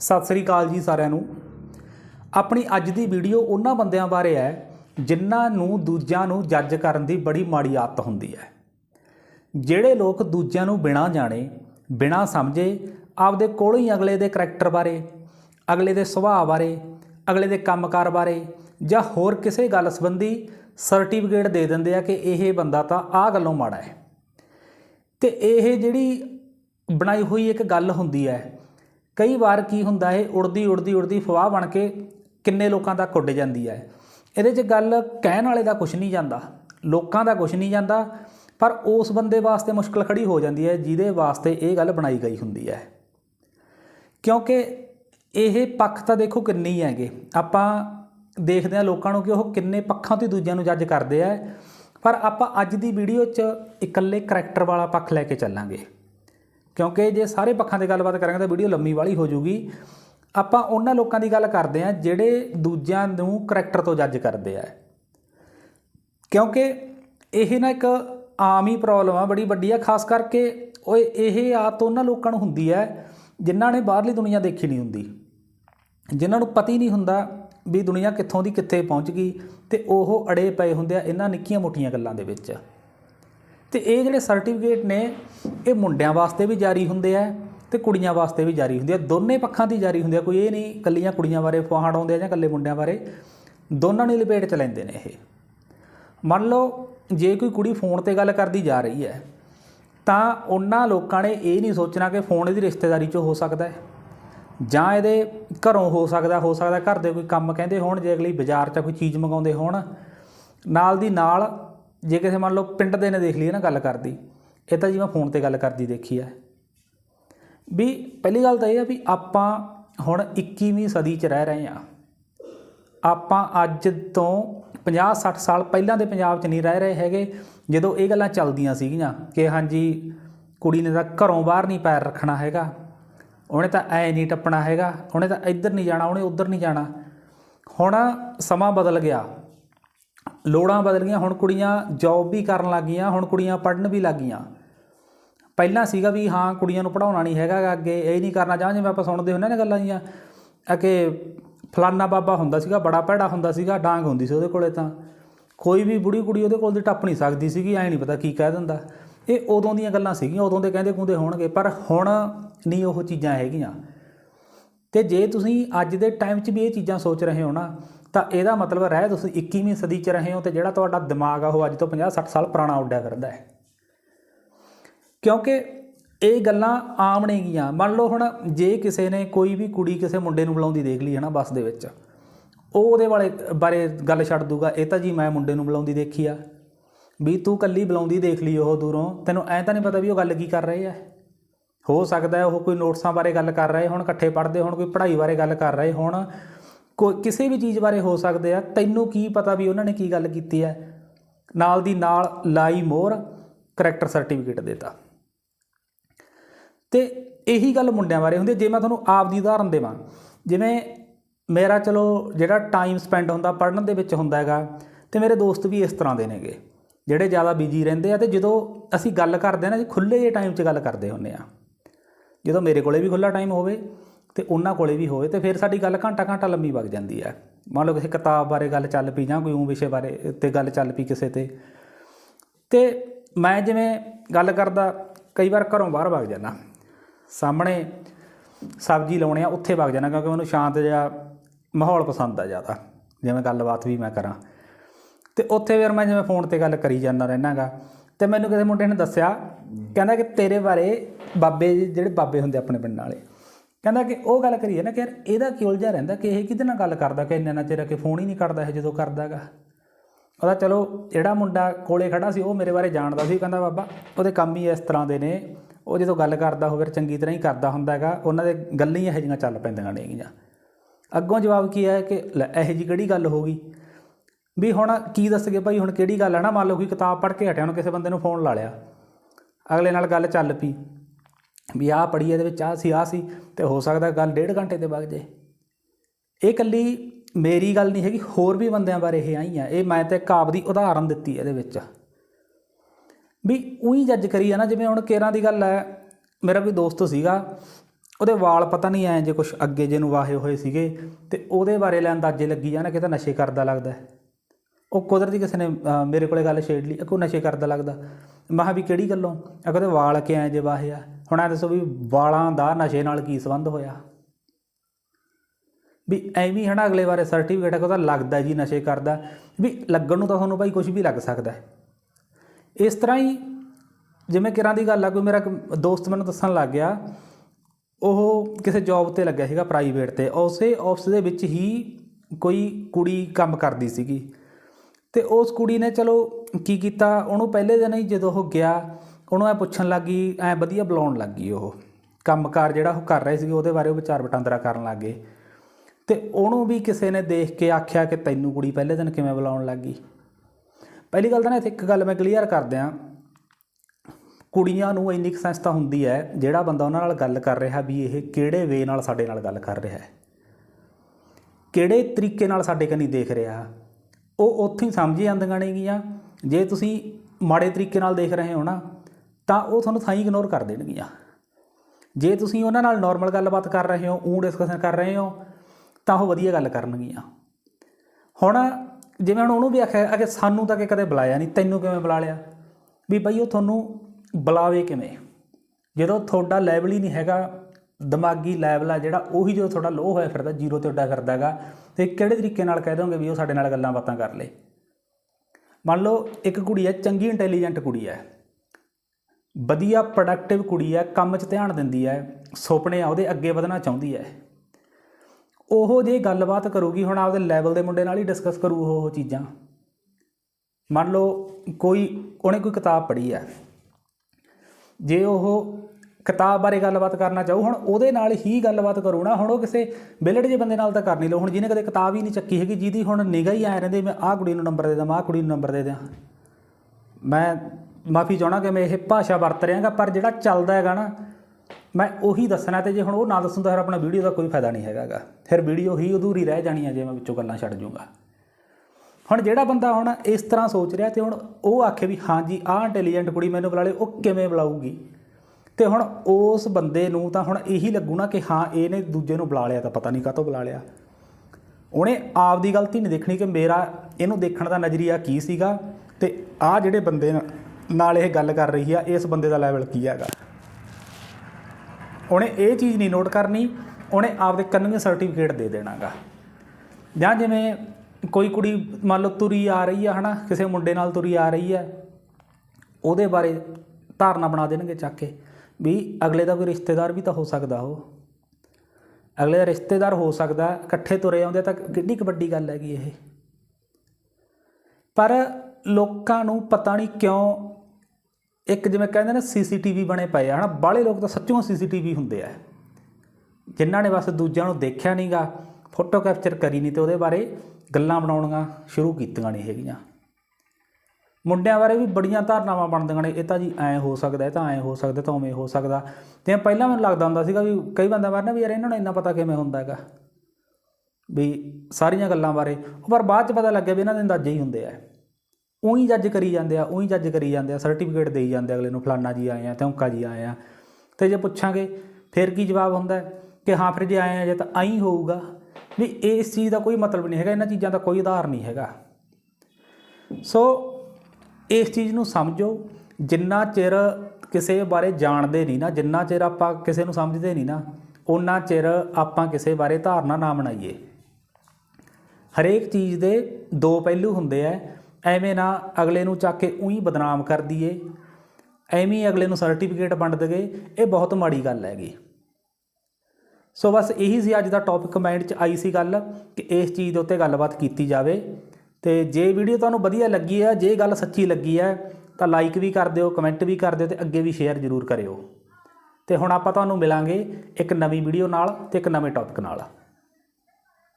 ਸਤਿ ਸ੍ਰੀ ਅਕਾਲ ਜੀ ਸਾਰਿਆਂ ਨੂੰ। ਆਪਣੀ ਅੱਜ ਦੀ ਵੀਡੀਓ ਉਹਨਾਂ ਬੰਦਿਆਂ ਬਾਰੇ ਹੈ, ਜਿਨ੍ਹਾਂ ਨੂੰ ਦੂਜਿਆਂ ਨੂੰ ਜੱਜ ਕਰਨ ਦੀ ਬੜੀ ਮਾੜੀ ਆਦਤ ਹੁੰਦੀ ਹੈ। ਜਿਹੜੇ ਲੋਕ ਦੂਜਿਆਂ ਨੂੰ ਬਿਨਾਂ ਜਾਣੇ, ਬਿਨਾਂ ਸਮਝੇ, ਆਪਦੇ ਕੋਲੋਂ ਹੀ ਅਗਲੇ ਦੇ ਕਰੈਕਟਰ ਬਾਰੇ, ਅਗਲੇ ਦੇ ਸੁਭਾਅ ਬਾਰੇ, ਅਗਲੇ ਦੇ ਕੰਮਕਾਰ ਬਾਰੇ ਜਾਂ ਹੋਰ ਕਿਸੇ ਗੱਲ ਸੰਬੰਧੀ ਸਰਟੀਫਿਕੇਟ ਦੇ ਦਿੰਦੇ ਆ ਕਿ ਇਹ ਬੰਦਾ ਤਾਂ ਆਹ ਗੱਲੋਂ ਮਾੜਾ ਹੈ। ਤੇ ਇਹ ਜਿਹੜੀ ਬਣਾਈ ਹੋਈ ਇੱਕ ਗੱਲ ਹੁੰਦੀ ਹੈ ਕਈ ਵਾਰ ਕੀ ਹੁੰਦਾ ਹੈ ਉੜਦੀ ਉੜਦੀ ਉੜਦੀ ਫਵਾਹ ਬਣ ਕੇ ਕਿੰਨੇ ਲੋਕਾਂ ਤੱਕ ਉੱਡ ਜਾਂਦੀ ਹੈ ਇਹਦੇ 'ਚ ਗੱਲ ਕਹਿਣ ਵਾਲੇ ਦਾ ਕੁਝ ਨਹੀਂ ਜਾਂਦਾ, ਲੋਕਾਂ ਦਾ ਕੁਝ ਨਹੀਂ ਜਾਂਦਾ, ਪਰ ਉਸ ਬੰਦੇ ਵਾਸਤੇ ਮੁਸ਼ਕਲ ਖੜੀ ਹੋ ਜਾਂਦੀ ਹੈ ਜਿਹਦੇ ਵਾਸਤੇ ਇਹ ਗੱਲ ਬਣਾਈ ਗਈ ਹੁੰਦੀ ਹੈ ਕਿਉਂਕਿ ਇਹ ਪੱਖ ਤਾਂ ਦੇਖੋ ਕਿੰਨੇ ਹੀ ਹੈਗੇ। ਆਪਾਂ ਦੇਖਦੇ ਹਾਂ ਲੋਕਾਂ ਨੂੰ ਕਿ ਉਹ ਕਿੰਨੇ ਪੱਖਾਂ ਤੋਂ ਦੂਜਿਆਂ ਨੂੰ ਜੱਜ ਕਰਦੇ ਆ, ਪਰ ਆਪਾਂ ਅੱਜ ਦੀ ਵੀਡੀਓ 'ਚ ਇਕੱਲੇ ਕਰੈਕਟਰ ਵਾਲਾ ਪੱਖ ਲੈ ਕੇ ਚੱਲਾਂਗੇ। ਕਿਉਂਕਿ ਜੇ ਸਾਰੇ ਪੱਖਾਂ ਤੇ ਗੱਲਬਾਤ ਕਰਾਂਗੇ ਤਾਂ ਵੀਡੀਓ ਲੰਮੀ ਵਾਲੀ ਹੋ ਜਾਊਗੀ ਆਪਾਂ ਉਹਨਾਂ ਲੋਕਾਂ ਦੀ ਗੱਲ ਕਰਦੇ ਆ ਜਿਹੜੇ ਦੂਜਿਆਂ ਨੂੰ ਕਰੈਕਟਰ ਤੋਂ ਜੱਜ ਕਰਦੇ ਆ। ਕਿਉਂਕਿ ਇਹ ਨਾ ਇੱਕ ਆਮ ਹੀ ਪ੍ਰੋਬਲਮ ਆ, ਬੜੀ ਵੱਡੀ ਆ, ਖਾਸ ਕਰਕੇ ਓਏ ਇਹ ਆਦਤ ਉਹਨਾਂ ਲੋਕਾਂ ਨੂੰ ਹੁੰਦੀ ਹੈ ਜਿਨ੍ਹਾਂ ਨੇ ਬਾਹਰਲੀ ਦੁਨੀਆ ਦੇਖੀ ਨਹੀਂ ਹੁੰਦੀ। ਜਿਨ੍ਹਾਂ ਨੂੰ ਪਤਾ ਹੀ ਨਹੀਂ ਹੁੰਦਾ ਵੀ ਦੁਨੀਆ ਕਿੱਥੋਂ ਦੀ ਕਿੱਥੇ ਪਹੁੰਚ ਗਈ ਤੇ ਉਹ ਅੜੇ ਪਏ ਹੁੰਦੇ ਆ ਇਹਨਾਂ ਨਿੱਕੀਆਂ ਮੋਟੀਆਂ ਗੱਲਾਂ ਦੇ ਵਿੱਚ। ਤੇ ਇਹ ਜਿਹੜੇ ਸਰਟੀਫਿਕੇਟ ਨੇ, ਇਹ ਮੁੰਡਿਆਂ ਵਾਸਤੇ ਵੀ ਜਾਰੀ ਹੁੰਦੇ ਆ ਤੇ ਕੁੜੀਆਂ ਵਾਸਤੇ ਵੀ ਜਾਰੀ ਹੁੰਦੀ ਆ। ਦੋਨੇ ਪੱਖਾਂ ਦੀ ਜਾਰੀ ਹੁੰਦੇ ਆ। ਕੋਈ ਇਹ ਨਹੀਂ ਕੱਲੀਆਂ ਕੁੜੀਆਂ ਬਾਰੇ ਫਹਾੜ ਆਉਂਦੇ ਆ ਜਾਂ ਕੱਲੇ ਮੁੰਡਿਆਂ ਬਾਰੇ। ਦੋਨਾਂ ਨੂੰ ਲਪੇਟ ਚ ਲੈਂਦੇ ਨੇ ਇਹ। ਮੰਨ ਲਓ, ਜੇ ਕੋਈ ਕੁੜੀ ਫੋਨ ਤੇ ਗੱਲ ਕਰਦੀ ਜਾ ਰਹੀ ਹੈ, ਤਾਂ ਉਹਨਾਂ ਲੋਕਾਂ ਨੇ ਇਹ ਨਹੀਂ ਸੋਚਣਾ ਕਿ ਫੋਨ ਇਹਦੀ ਰਿਸ਼ਤੇਦਾਰੀ 'ਚੋਂ ਹੋ ਸਕਦਾ ਹੈ। ਜਾਂ ਇਹਦੇ ਘਰੋਂ ਹੋ ਸਕਦਾ ਹੋ ਸਕਦਾ ਘਰ ਦੇ ਕੋਈ ਕੰਮ ਕਹਿੰਦੇ ਹੋਣ, ਜੇ ਅਗਲੀ ਬਾਜ਼ਾਰ 'ਚ ਕੋਈ ਚੀਜ਼ ਮੰਗਾਉਂਦੇ ਹੋਣ। ਨਾਲ ਦੀ ਨਾਲ ਜੇ ਕਿਸੇ ਮੰਨ ਲਓ ਪਿੰਡ ਦੇ ਨੇ ਦੇਖ ਲਈ ਨਾ ਗੱਲ ਕਰਦੀ, ਇਹ ਤਾਂ ਜੀ ਮੈਂ ਫੋਨ ਤੇ ਗੱਲ ਕਰਦੀ ਦੇਖੀ ਹੈ ਵੀ ਪਹਿਲੀ ਗੱਲ ਤਾਂ ਇਹ ਆ ਵੀ ਆਪਾਂ ਹੁਣ 21ਵੀਂ ਸਦੀ 'ਚ ਰਹਿ ਰਹੇ ਹਾਂ ਆਪਾਂ ਅੱਜ ਤੋਂ 50 60 ਸਾਲ ਪਹਿਲਾਂ ਦੇ ਪੰਜਾਬ 'ਚ ਨਹੀਂ ਰਹਿ ਰਹੇ ਹੈਗੇ, ਜਦੋਂ ਇਹ ਗੱਲਾਂ ਚੱਲਦੀਆਂ ਸੀਗੀਆਂ ਕਿ ਹਾਂਜੀ ਕੁੜੀ ਨੇ ਤਾਂ ਘਰੋਂ ਬਾਹਰ ਨਹੀਂ ਪੈਰ ਰੱਖਣਾ ਹੈਗਾ, ਉਹਨੇ ਤਾਂ ਐ ਨਹੀਂ ਟੱਪਣਾ ਹੈਗਾ, ਉਹਨੇ ਤਾਂ ਇੱਧਰ ਨਹੀਂ ਜਾਣਾ, ਉਹਨੇ ਉੱਧਰ ਨਹੀਂ ਜਾਣਾ। ਹੁਣ ਸਮਾਂ ਬਦਲ ਗਿਆ। ਲੋੜਾਂ ਬਦਲ ਗਈਆਂ, ਹੁਣ ਕੁੜੀਆਂ ਜੌਬ ਵੀ ਕਰਨ ਲੱਗ ਗਈਆਂ, ਹੁਣ ਕੁੜੀਆਂ ਪੜ੍ਹਨ ਵੀ ਲੱਗ ਗਈਆਂ। ਪਹਿਲਾਂ ਸੀਗਾ ਵੀ ਹਾਂ, ਕੁੜੀਆਂ ਨੂੰ ਪੜਾਉਣਾ ਨਹੀਂ ਹੈਗਾ ਅੱਗੇ, ਇਹ ਨਹੀਂ ਕਰਨਾ ਚਾਹਾਂ ਜਿਵੇਂ ਆਪਾਂ ਸੁਣਦੇ ਹੁੰਦੇ ਨੇ ਗੱਲਾਂ ਜੀਆਂ, ਆ ਕਿ ਫਲਾਨਾ ਬਾਬਾ ਹੁੰਦਾ ਸੀਗਾ, ਬੜਾ ਭੈੜਾ ਹੁੰਦਾ ਸੀਗਾ, ਡਾਂਗ ਹੁੰਦੀ ਸੀ ਉਹਦੇ ਕੋਲੇ ਤਾਂ। ਕੋਈ ਵੀ ਬੁੜੀ ਕੁੜੀ ਉਹਦੇ ਕੋਲ ਦੀ ਟੱਪ ਨਹੀਂ ਸਕਦੀ ਸੀਗੀ, ਐ ਨਹੀਂ ਪਤਾ ਕੀ ਕਹਿ ਦਿੰਦਾ। ਇਹ ਉਦੋਂ ਦੀਆਂ ਗੱਲਾਂ ਸੀਗੀਆਂ, ਉਦੋਂ ਦੇ ਕਹਿੰਦੇ ਕੁੰਦੇ ਹੋਣਗੇ, ਪਰ ਹੁਣ ਨਹੀਂ ਉਹ ਚੀਜ਼ਾਂ ਹੈਗੀਆਂ। ਤੇ ਜੇ ਤੁਸੀਂ ਅੱਜ ਦੇ ਟਾਈਮ 'ਚ ਵੀ ਇਹ ਚੀਜ਼ਾਂ ਸੋਚ ਰਹੇ ਹੋ ਨਾ ਤਾਂ ਇਹਦਾ ਮਤਲਬ ਰਹਿ ਤੁਸੀਂ 21ਵੀਂ ਸਦੀ 'ਚ ਰਹੇ ਹੋ ਤੇ ਜਿਹੜਾ ਤੁਹਾਡਾ ਦਿਮਾਗ ਆ ਉਹ ਅੱਜ ਤੋਂ 50 60 ਸਾਲ ਪੁਰਾਣਾ ਉੱਡਿਆ ਫਿਰਦਾ ਹੈ। ਕਿਉਂਕਿ ਇਹ ਗੱਲਾਂ ਆਮ ਨੇਗੀਆਂ ਮੰਨ ਲਓ ਹੁਣ ਜੇ ਕਿਸੇ ਨੇ ਕੋਈ ਵੀ ਕੁੜੀ ਕਿਸੇ ਮੁੰਡੇ ਨੂੰ ਬੁਲਾਉਂਦੀ ਦੇਖ ਲਈ ਹੈ ਨਾ ਬੱਸ ਦੇ ਵਿੱਚ, ਉਹ ਉਹਦੇ ਵਾਲੇ ਬਾਰੇ ਗੱਲ ਛੱਡ ਦੂਗਾ, ਇਹ ਤਾਂ ਜੀ ਮੈਂ ਮੁੰਡੇ ਨੂੰ ਬੁਲਾਉਂਦੀ ਦੇਖੀ ਆ। ਵੀ ਤੂੰ ਕੱਲੀ ਬੁਲਾਉਂਦੀ ਦੇਖ ਲਈ ਉਹ ਦੂਰੋਂ, ਤੈਨੂੰ ਐ ਤਾਂ ਨਹੀਂ ਪਤਾ ਵੀ ਉਹ ਗੱਲ ਕੀ ਕਰ ਰਹੇ ਆ। ਹੋ ਸਕਦਾ ਉਹ ਕੋਈ ਨੋਟਸਾਂ ਬਾਰੇ ਗੱਲ ਕਰ ਰਹੇ ਹੁਣ, ਇਕੱਠੇ ਪੜ੍ਹਦੇ ਹੁਣ, ਕੋਈ ਪੜ੍ਹਾਈ ਬਾਰੇ ਗੱਲ ਕਰ ਰਹੇ ਹੁਣ ਕੋਈ ਕਿਸੇ ਵੀ ਚੀਜ਼ ਬਾਰੇ ਹੋ ਸਕਦੇ ਆ, ਤੈਨੂੰ ਕੀ ਪਤਾ ਵੀ ਉਹਨਾਂ ਨੇ ਕੀ ਗੱਲ ਕੀਤੀ ਹੈ। ਨਾਲ ਦੀ ਨਾਲ ਲਾਈ ਮੋਰ ਕਰੈਕਟਰ ਸਰਟੀਫਿਕੇਟ ਦੇਤਾ। ਤੇ ਇਹੀ ਗੱਲ ਮੁੰਡਿਆਂ ਬਾਰੇ ਹੁੰਦੀ ਜੇ ਮੈਂ ਤੁਹਾਨੂੰ ਆਪ ਦੀ ਉਦਾਹਰਨ ਦੇਵਾਂ, ਜਿਵੇਂ ਮੇਰਾ ਚਲੋ ਜਿਹੜਾ ਟਾਈਮ ਸਪੈਂਡ ਹੁੰਦਾ ਪੜ੍ਹਨ ਦੇ ਵਿੱਚ ਹੁੰਦਾ ਹੈਗਾ, ਤੇ ਮੇਰੇ ਦੋਸਤ ਵੀ ਇਸ ਤਰ੍ਹਾਂ ਦੇ ਨੇਗੇ, ਜਿਹੜੇ ਜ਼ਿਆਦਾ ਬਿਜ਼ੀ ਰਹਿੰਦੇ ਆ ਤੇ ਜਦੋਂ ਅਸੀਂ ਗੱਲ ਕਰਦੇ ਆ ਨਾ ਜੀ ਖੁੱਲੇ ਜਿਹੇ ਟਾਈਮ 'ਚ ਗੱਲ ਕਰਦੇ ਹੁੰਨੇ ਆ। ਜਦੋਂ ਮੇਰੇ ਕੋਲੇ ਵੀ ਖੁੱਲਾ ਟਾਈਮ ਹੋਵੇ ਤੇ ਉਹਨਾਂ ਕੋਲੇ ਵੀ ਹੋਵੇ ਤੇ ਫਿਰ ਸਾਡੀ ਗੱਲ ਘੰਟਾ ਘੰਟਾ ਲੰਮੀ ਵਗ ਜਾਂਦੀ ਹੈ। ਮੰਨ ਲਓ ਕਿਸੇ ਕਿਤਾਬ ਬਾਰੇ ਗੱਲ ਚੱਲ ਪਈ ਜਾਂ ਕੋਈ ਉਹ ਵਿਸ਼ੇ ਬਾਰੇ ਤੇ ਗੱਲ ਚੱਲ ਪਈ ਕਿਸੇ ਤੇ। ਤੇ ਮੈਂ ਜਿਵੇਂ ਗੱਲ ਕਰਦਾ, ਕਈ ਵਾਰ ਘਰੋਂ ਬਾਹਰ ਵਗ ਜਾਣਾ ਸਾਹਮਣੇ ਸਬਜ਼ੀ ਲਾਉਣੇ ਆ, ਉੱਥੇ ਵਗ ਜਾਣਾ ਕਿਉਂਕਿ ਮੈਨੂੰ ਸ਼ਾਂਤ ਜਿਹਾ ਮਾਹੌਲ ਪਸੰਦ ਆ ਜ਼ਿਆਦਾ। ਜਿਵੇਂ ਗੱਲਬਾਤ ਵੀ ਮੈਂ ਕਰਾਂ। ਤੇ ਉੱਥੇ ਫਿਰ ਮੈਂ ਜਿਵੇਂ ਫੋਨ ਤੇ ਗੱਲ ਕਰੀ ਜਾਂਦਾ ਰਹਿਣਾਗਾ ਤੇ ਮੈਨੂੰ ਕਿਸੇ ਮੁੰਡੇ ਨੇ ਦੱਸਿਆ, ਕਹਿੰਦਾ ਕਿ ਤੇਰੇ ਬਾਰੇ ਬਾਬੇ ਜਿਹੜੇ ਬਾਬੇ ਹੁੰਦੇ ਆਪਣੇ ਪਿੰਡ ਵਾਲੇ ਕਹਿੰਦਾ ਕਿ ਉਹ ਗੱਲ ਕਰੀਏ ਨਾ ਕਿ ਯਾਰ ਇਹਦਾ ਕਿ ਉਲਝਾ ਰਹਿੰਦਾ ਕਿ ਇਹ ਕਿਹਦੇ ਨਾਲ ਗੱਲ ਕਰਦਾ ਕਿ ਇੰਨਾ ਨਾ ਚਿਰ ਕਿ ਫੋਨ ਹੀ ਨਹੀਂ ਕਰਦਾ ਇਹ ਜਦੋਂ ਕਰਦਾਗਾ। ਉਹਦਾ ਚਲੋ ਜਿਹੜਾ ਮੁੰਡਾ ਕੋਲੇ ਖੜਾ ਸੀ ਉਹ ਮੇਰੇ ਬਾਰੇ ਜਾਣਦਾ ਸੀ, ਕਹਿੰਦਾ ਬਾਬਾ ਉਹਦੇ ਕੰਮ ਹੀ ਇਸ ਤਰ੍ਹਾਂ ਦੇ ਨੇ। ਉਹ ਜਦੋਂ ਗੱਲ ਕਰਦਾ ਹੋਵੇ ਚੰਗੀ ਤਰ੍ਹਾਂ ਹੀ ਕਰਦਾ ਹੁੰਦਾ ਹੈਗਾ ਉਹਨਾਂ ਦੇ ਗੱਲਾਂ ਹੀ ਇਹੋ ਜਿਹੀਆਂ ਚੱਲ ਪੈਂਦੀਆਂ ਨੇਗੀਆਂ। ਅੱਗੋਂ ਜਵਾਬ ਕੀ ਹੈ ਕਿ ਲੈ ਇਹੋ ਜਿਹੀ ਕਿਹੜੀ ਗੱਲ ਹੋ ਗਈ? ਵੀ ਹੁਣ ਕੀ ਦੱਸਗੇ ਭਾਈ, ਹੁਣ ਕਿਹੜੀ ਗੱਲ ਹੈ ਨਾ? ਮੰਨ ਲਓ ਕੋਈ ਕਿਤਾਬ ਪੜ੍ਹ ਕੇ ਹਟਿਆ, ਉਹਨੂੰ ਕਿਸੇ ਬੰਦੇ ਨੂੰ ਫੋਨ ਲਾ ਲਿਆ। ਅਗਲੇ ਨਾਲ ਗੱਲ ਚੱਲ ਪਈ। ਵੀ ਆਹ ਪੜ੍ਹੀ ਇਹਦੇ ਵਿੱਚ, ਆਹ ਸੀ ਆਹ ਸੀ, ਤੇ ਹੋ ਸਕਦਾ ਗੱਲ ਡੇਢ ਘੰਟੇ ਤੇ ਵਗ ਜੇ ਇਹ ਕੱਲੀ ਮੇਰੀ ਗੱਲ ਨਹੀਂ ਹੈਗੀ, ਹੋਰ ਵੀ ਬੰਦਿਆਂ ਬਾਰੇ ਇਹ ਆਈ ਆ ਇਹ ਮੈਂ ਤੇ ਇੱਕ ਦੀ ਉਦਾਹਰਨ ਦਿੱਤੀ ਇਹਦੇ ਵਿੱਚ। ਵੀ ਉਹੀ ਜੱਜ ਕਰੀ ਆ ਨਾ, ਜਿਵੇਂ ਹੁਣ ਕੇਰਾਂ ਦੀ ਗੱਲ ਹੈ, ਮੇਰਾ ਕੋਈ ਦੋਸਤ ਸੀਗਾ, ਉਹਦੇ ਵਾਲ ਪਤਾ ਨਹੀਂ ਐਂ ਜੇ ਕੁਝ ਅੱਗੇ ਜੇ ਨੂੰ ਵਾਹੇ ਹੋਏ ਸੀਗੇ, ਤੇ ਉਹਦੇ ਬਾਰੇ ਲੈ ਅੰਦਾਜ਼ੇ ਲੱਗੀ ਜਾਣਾ, ਕਿ ਤਾਂ ਨਸ਼ੇ ਕਰਦਾ ਲੱਗਦਾ ਉਹ ਕੁਦਰਤੀ ਕਿਸੇ ਨੇ ਮੇਰੇ ਕੋਲੇ ਗੱਲ ਛੇੜ ਲਈ ਕੋ ਨਸ਼ੇ ਕਰਦਾ ਲੱਗਦਾ। ਮੈਂ ਵੀ ਕਿਹੜੀ ਗੱਲੋਂ? ਆ ਕਹਿੰਦੇ ਵਾਲ ਕਿ ਐਂ ਜੇ ਵਾਹੇ ਆ? ਹੁਣ ਐ ਦੱਸੋ ਵੀ ਵਾਲਾਂ ਦਾ ਨਸ਼ੇ ਨਾਲ ਕੀ ਸੰਬੰਧ ਹੋਇਆ? ਵੀ ਐਵੇਂ ਹੀ ਹਨਾ ਅਗਲੇ ਬਾਰੇ ਸਰਟੀਫਿਕੇਟ ਹੈ ਉਹਦਾ ਲੱਗਦਾ ਜੀ ਨਸ਼ੇ ਕਰਦਾ। ਵੀ ਲੱਗਣ ਨੂੰ ਤਾਂ ਤੁਹਾਨੂੰ ਭਾਈ ਕੁਝ ਵੀ ਲੱਗ ਸਕਦਾ ਇਸ ਤਰ੍ਹਾਂ ਹੀ ਜਿਵੇਂ ਕਿਰਾਂ ਦੀ ਗੱਲ ਆ, ਕੋਈ ਮੇਰਾ ਇੱਕ ਦੋਸਤ ਮੈਨੂੰ ਦੱਸਣ ਲੱਗ ਗਿਆ, ਉਹ ਕਿਸੇ ਜੌਬ ਤੇ ਲੱਗਿਆ ਸੀਗਾ ਪ੍ਰਾਈਵੇਟ ਤੇ। ਉਸੇ ਆਫਿਸ ਦੇ ਵਿੱਚ ਹੀ ਕੋਈ ਕੁੜੀ ਕੰਮ ਕਰਦੀ ਸੀਗੀ। ਤੇ ਉਸ ਕੁੜੀ ਨੇ ਚਲੋ ਕੀ ਕੀਤਾ, ਉਹਨੂੰ ਪਹਿਲੇ ਦਿਨ ਹੀ ਜਦੋਂ ਉਹ ਗਿਆ ਉਹਨੂੰ ਐ ਪੁੱਛਣ ਲੱਗੀ ਐ ਵਧੀਆ ਬੁਲਾਉਣ ਲੱਗੀ ਉਹ। ਕੰਮਕਾਰ ਜਿਹੜਾ ਉਹ ਕਰ ਰਹੇ ਸੀਗੇ, ਉਹਦੇ ਬਾਰੇ ਉਹ ਵਿਚਾਰ ਵਟਾਂਦਰਾ ਕਰਨ ਲੱਗੇ ਤੇ ਉਹਨੂੰ ਵੀ ਕਿਸੇ ਨੇ ਦੇਖ ਕੇ ਆਖਿਆ ਕਿ ਤੈਨੂੰ ਕੁੜੀ ਪਹਿਲੇ ਦਿਨ ਕਿਵੇਂ ਬੁਲਾਉਣ ਲੱਗੀ ਪਹਿਲੀ ਗੱਲ ਤਾਂ ਨਾ ਇੱਥੇ ਇੱਕ ਗੱਲ ਮੈਂ ਕਲੀਅਰ ਕਰ ਦਿਆਂ ਕੁੜੀਆਂ ਨੂੰ ਇੰਨੀ ਕੁ ਸੈਂਸ ਤਾਂ ਹੁੰਦੀ ਹੈ, ਜਿਹੜਾ ਬੰਦਾ ਉਹਨਾਂ ਨਾਲ ਗੱਲ ਕਰ ਰਿਹਾ ਵੀ ਇਹ ਕਿਹੜੇ ਵੇ ਨਾਲ ਸਾਡੇ ਨਾਲ ਗੱਲ ਕਰ ਰਿਹਾ ਹੈ। ਕਿਹੜੇ ਤਰੀਕੇ ਨਾਲ ਸਾਡੇ ਕੰਨੀ ਦੇਖ ਰਿਹਾ। ਉਹ ਉੱਥੇ ਹੀ ਸਮਝ ਜਾਂਦੀਆਂ ਨੇਗੀਆਂ। ਜੇ ਤੁਸੀਂ ਮਾੜੇ ਤਰੀਕੇ ਨਾਲ ਦੇਖ ਰਹੇ ਹੋ ਨਾ ਤਾਂ ਉਹ ਤੁਹਾਨੂੰ ਥਾਂ ਇਗਨੋਰ ਕਰ ਦੇਣਗੀਆਂ। ਜੇ ਤੁਸੀਂ ਉਹਨਾਂ ਨਾਲ ਨਾਰਮਲ ਗੱਲਬਾਤ ਕਰ ਰਹੇ ਹੋ, ਊਂ ਡਿਸਕਸ਼ਨ ਕਰ ਰਹੇ ਹੋ, ਤਾਂ ਉਹ ਵਧੀਆ ਗੱਲ ਕਰਨਗੀਆਂ। ਹੁਣ ਜਿਵੇਂ ਹੁਣ ਉਹਨੂੰ ਵੀ ਆਖਿਆ ਕਿ ਸਾਨੂੰ ਤਾਂ ਕਿ ਕਦੇ ਬੁਲਾਇਆ ਨਹੀਂ, ਤੈਨੂੰ ਕਿਵੇਂ ਬੁਲਾ ਲਿਆ? ਵੀ ਬਈ ਉਹ ਤੁਹਾਨੂੰ ਬੁਲਾਵੇ ਕਿਵੇਂ? ਜਦੋਂ ਤੁਹਾਡਾ ਲੈਵਲ ਹੀ ਨਹੀਂ ਹੈਗਾ, ਦਿਮਾਗੀ ਲੈਵਲ ਆ ਜਿਹੜਾ, ਉਹੀ ਜਦੋਂ ਤੁਹਾਡਾ ਲੋ ਹੋਇਆ ਫਿਰਦਾ ਜ਼ੀਰੋ ਤੇ ਉੱਡਾ ਫਿਰਦਾ ਹੈਗਾ, ਤੇ ਕਿਹੜੇ ਤਰੀਕੇ ਨਾਲ ਕਹਿ ਦੋਗੇ ਵੀ ਉਹ ਸਾਡੇ ਨਾਲ ਗੱਲਾਂ ਬਾਤਾਂ ਕਰ ਲੇ? ਮੰਨ ਲਓ ਇੱਕ ਕੁੜੀ ਹੈ, ਚੰਗੀ ਇੰਟੈਲੀਜੈਂਟ ਕੁੜੀ ਹੈ। ਵਧੀਆ ਪ੍ਰੋਡਕਟਿਵ ਕੁੜੀ ਹੈ, ਕੰਮ 'ਚ ਧਿਆਨ ਦਿੰਦੀ ਹੈ, ਸੁਪਨੇ ਆ ਉਹਦੇ ਅੱਗੇ ਵਧਣਾ ਚਾਹੁੰਦੀ ਹੈ। ਉਹ ਜੇ ਗੱਲਬਾਤ ਕਰੂਗੀ, ਹੁਣ ਆਪਦੇ ਲੈਵਲ ਦੇ ਮੁੰਡੇ ਨਾਲ ਹੀ ਡਿਸਕਸ ਕਰੂ ਉਹ ਚੀਜ਼ਾਂ। ਮੰਨ ਲਓ ਕੋਈ, ਉਹਨੇ ਕੋਈ ਕਿਤਾਬ ਪੜ੍ਹੀ ਹੈ। ਜੇ ਉਹ ਕਿਤਾਬ ਬਾਰੇ ਗੱਲਬਾਤ ਕਰਨਾ ਚਾਹੂ, ਹੁਣ ਉਹਦੇ ਨਾਲ ਹੀ ਗੱਲਬਾਤ ਕਰੂ ਨਾ, ਹੁਣ ਉਹ ਕਿਸੇ ਵਿਲੜ ਜੇ ਬੰਦੇ ਨਾਲ ਤਾਂ ਕਰ ਨਹੀਂ ਲਓ। ਹੁਣ ਜਿਹਨੇ ਕਦੇ ਕਿਤਾਬ ਹੀ ਨਹੀਂ ਚੱਕੀ ਹੈਗੀ, ਜਿਹਦੀ ਹੁਣ ਨਿਗਾਹ ਹੀ ਆਏ ਰਹਿੰਦੇ ਮੈਂ ਆਹ ਕੁੜੀ ਨੂੰ ਨੰਬਰ ਦੇ ਦਾਂ ਆਹ ਕੁੜੀ ਨੂੰ ਨੰਬਰ ਦੇ ਦਿਆਂ ਮੈਂ ਮਾਫੀ ਚਾਹਣਾ ਕਿ ਮੈਂ ਇਹ ਭਾਸ਼ਾ ਵਰਤ ਰਿਹਾਗਾ, ਪਰ ਜਿਹੜਾ ਚੱਲਦਾ ਹੈਗਾ ਨਾ, ਮੈਂ ਉਹੀ ਦੱਸਣਾ ਤੇ ਜੇ ਹੁਣ ਉਹ ਨਾ ਦੱਸੂੰ ਤਾਂ ਫਿਰ ਆਪਣਾ ਵੀਡੀਓ ਦਾ ਕੋਈ ਫਾਇਦਾ ਨਹੀਂ ਹੈਗਾਗਾ। ਫਿਰ ਵੀਡੀਓ ਹੀ ਅਧੂਰੀ ਰਹਿ ਜਾਣੀ ਹੈ ਜੇ ਮੈਂ ਵਿੱਚੋਂ ਗੱਲਾਂ ਛੱਡ ਜੂੰਗਾ ਹੁਣ ਜਿਹੜਾ ਬੰਦਾ ਹੁਣ ਇਸ ਤਰ੍ਹਾਂ ਸੋਚ ਰਿਹਾ ਤੇ ਹੁਣ ਉਹ ਆਖੇ ਵੀ ਹਾਂਜੀ ਆਹ ਇੰਟੈਲੀਜੈਂਟ ਕੁੜੀ ਮੈਨੂੰ ਬੁਲਾ ਲੇ, ਉਹ ਕਿਵੇਂ ਬੁਲਾਊਗੀ? ਤੇ ਹੁਣ ਉਸ ਬੰਦੇ ਨੂੰ ਤਾਂ ਹੁਣ ਇਹੀ ਲੱਗੂ ਨਾ ਕਿ ਹਾਂ, ਇਹਨੇ ਦੂਜੇ ਨੂੰ ਬੁਲਾ ਲਿਆ ਤਾਂ ਪਤਾ ਨਹੀਂ ਕਾਹਤੋਂ ਬੁਲਾ ਲਿਆ। ਉਹਨੇ ਆਪ ਦੀ ਗਲਤੀ ਨਹੀਂ ਦੇਖਣੀ ਕਿ ਮੇਰਾ, ਇਹਨੂੰ ਦੇਖਣ ਦਾ ਨਜ਼ਰੀਆ ਕੀ ਸੀਗਾ, ਤੇ ਆਹ ਜਿਹੜੇ ਬੰਦੇ ਨਾ- ਨਾਲ ਇਹ ਗੱਲ ਕਰ ਰਹੀ ਆ, ਇਸ ਬੰਦੇ ਦਾ ਲੈਵਲ ਕੀ ਹੈਗਾ। ਉਹਨੇ ਇਹ ਚੀਜ਼ ਨਹੀਂ ਨੋਟ ਕਰਨੀ, ਉਹਨੇ ਆਪਦੇ ਕੰਨਵੇਂ ਸਰਟੀਫਿਕੇਟ ਦੇ ਦੇਣਾਗਾ। ਜਾਂ ਜਿਵੇਂ ਕੋਈ ਕੁੜੀ ਮੰਨ ਲਓ ਤੁਰੀ ਆ ਰਹੀ ਆ, ਹਨਾ, ਕਿਸੇ ਮੁੰਡੇ ਨਾਲ ਤੁਰੀ ਆ ਰਹੀ ਹੈ ਉਹਦੇ ਬਾਰੇ ਧਾਰਨਾ ਬਣਾ ਦੇਣਗੇ ਚੱਕ ਕੇ, ਵੀ ਅਗਲੇ ਦਾ ਕੋਈ ਰਿਸ਼ਤੇਦਾਰ ਵੀ ਤਾਂ ਹੋ ਸਕਦਾ ਉਹ। ਅਗਲੇ ਦਾ ਰਿਸ਼ਤੇਦਾਰ ਹੋ ਸਕਦਾ, ਇਕੱਠੇ ਤੁਰੇ ਆਉਂਦੇ ਤਾਂ ਕਿੰਨੀ ਕੁ ਵੱਡੀ ਗੱਲ ਹੈਗੀ ਇਹ। ਪਰ ਲੋਕਾਂ ਨੂੰ ਪਤਾ ਨਹੀਂ ਕਿਉਂ ਇੱਕ ਜਿਵੇਂ ਕਹਿੰਦੇ ਨੇ ਸੀਸੀਟੀਵੀ ਬਣੇ ਪਏ ਆ, ਹਨਾ? ਬਾਹਲੇ ਲੋਕ ਤਾਂ ਸੱਚੋਂ ਸੀਸੀਟੀਵੀ ਹੁੰਦੇ ਆ। ਜਿਨ੍ਹਾਂ ਨੇ ਬਸ ਦੂਜਿਆਂ ਨੂੰ ਦੇਖਿਆ ਨਹੀਂਗਾ ਫੋਟੋ ਕੈਪਚਰ ਕਰੀ ਨਹੀਂ ਤੇ ਉਹਦੇ ਬਾਰੇ ਗੱਲਾਂ ਬਣਾਉਣੀਆਂ ਸ਼ੁਰੂ ਕੀਤੀਆਂ ਨਹੀਂ ਹੈਗੀਆਂ। ਮੁੰਡਿਆਂ ਬਾਰੇ ਵੀ ਬੜੀਆਂ ਧਾਰਨਾਵਾਂ ਬਣਦੀਆਂ ਨੇ, ਇਹ ਤਾਂ ਜੀ ਐਂ ਹੋ ਸਕਦਾ, ਇਹ ਤਾਂ ਐਂ ਹੋ ਸਕਦਾ ਤਾਂ ਉਵੇਂ ਹੋ ਸਕਦਾ। ਤੇ ਪਹਿਲਾਂ ਮੈਨੂੰ ਲੱਗਦਾ ਹੁੰਦਾ ਸੀਗਾ ਵੀ ਕਈ ਬੰਦਾ ਬਾਰੇ ਨਾ ਵੀ ਯਾਰ ਇਹਨਾਂ ਨੂੰ ਇੰਨਾ ਪਤਾ ਕਿਵੇਂ ਹੁੰਦਾ ਹੈਗਾ, ਵੀ ਸਾਰੀਆਂ ਗੱਲਾਂ ਬਾਰੇ। ਪਰ ਬਾਅਦ ਚ ਪਤਾ ਲੱਗਿਆ ਵੀ ਇਹਨਾਂ ਦੇ ਅੰਦਾਜ਼ੇ ਹੀ ਹੁੰਦੇ ਆ। ਉਹੀ ਜੱਜ ਕਰੀ ਜਾਂਦੇ ਆ, ਉਹੀ ਜੱਜ ਕਰੀ ਜਾਂਦੇ ਆ ਸਰਟੀਫਿਕੇਟ ਦੇਈ ਜਾਂਦੇ ਅਗਲੇ ਨੂੰ, ਫਲਾਨਾ ਜੀ ਆਏ ਆ ਧੌਂਕਾ ਜੀ ਆਏ ਆ। ਤੇ ਜੇ ਪੁੱਛਾਂਗੇ, ਫਿਰ ਕੀ ਜਵਾਬ ਹੁੰਦਾ ਕਿ ਹਾਂ, ਫਿਰ ਜੇ ਆਏ ਆ, ਜੇ ਤਾਂ ਆਈ ਹੋਊਗਾ। ਵੀ ਇਸ ਚੀਜ਼ ਦਾ ਕੋਈ ਮਤਲਬ ਨਹੀਂ ਹੈਗਾ, ਇਹਨਾਂ ਚੀਜ਼ਾਂ ਦਾ ਕੋਈ ਆਧਾਰ ਨਹੀਂ ਹੈਗਾ। ਸੋ, ਇਸ ਚੀਜ਼ ਨੂੰ ਸਮਝੋ, ਜਿੰਨਾ ਚਿਰ ਕਿਸੇ ਬਾਰੇ ਜਾਣਦੇ ਨਹੀਂ ਨਾ, ਜਿੰਨਾ ਚਿਰ ਆਪਾਂ ਕਿਸੇ ਨੂੰ ਸਮਝਦੇ ਨਹੀਂ ਨਾ ਉਹਨਾਂ ਚਿਰ ਆਪਾਂ ਕਿਸੇ ਬਾਰੇ ਧਾਰਨਾ ਨਾ ਬਣਾਈਏ। ਹਰੇਕ ਚੀਜ਼ ਦੇ ਦੋ ਪਹਿਲੂ ਹੁੰਦੇ ਐ ਐਵੇਂ ਨਾ ਅਗਲੇ ਨੂੰ ਚੱਕ ਕੇ ਉਹੀ ਬਦਨਾਮ ਕਰ ਦਈਏ, ਐਵੇਂ ਹੀ ਅਗਲੇ ਨੂੰ ਸਰਟੀਫਿਕੇਟ ਵੰਡ ਦਗੇ ਇਹ ਬਹੁਤ ਮਾੜੀ ਗੱਲ ਹੈਗੀ। ਸੋ ਬਸ ਇਹੀ ਸੀ ਅੱਜ ਦਾ ਟੌਪਿਕ ਮਾਈਂਡ 'ਚ ਆਈ ਸੀ ਗੱਲ ਕਿ ਇਸ ਚੀਜ਼ ਦੇ ਉੱਤੇ ਗੱਲਬਾਤ ਕੀਤੀ ਜਾਵੇ। ਤੇ ਜੇ ਵੀਡੀਓ ਤੁਹਾਨੂੰ ਵਧੀਆ ਲੱਗੀ ਹੈ, ਜੇ ਗੱਲ ਸੱਚੀ ਲੱਗੀ ਹੈ, ਤਾਂ ਲਾਈਕ ਵੀ ਕਰ ਦਿਓ ਕਮੈਂਟ ਵੀ ਕਰ ਦਿਓ ਤੇ ਅੱਗੇ ਵੀ ਸ਼ੇਅਰ ਜ਼ਰੂਰ ਕਰਿਓ। ਤੇ ਹੁਣ ਆਪਾਂ ਤੁਹਾਨੂੰ ਮਿਲਾਂਗੇ ਇੱਕ ਨਵੀਂ ਵੀਡੀਓ ਨਾਲ ਤੇ ਇੱਕ ਨਵੇਂ ਟੌਪਿਕ ਨਾਲ।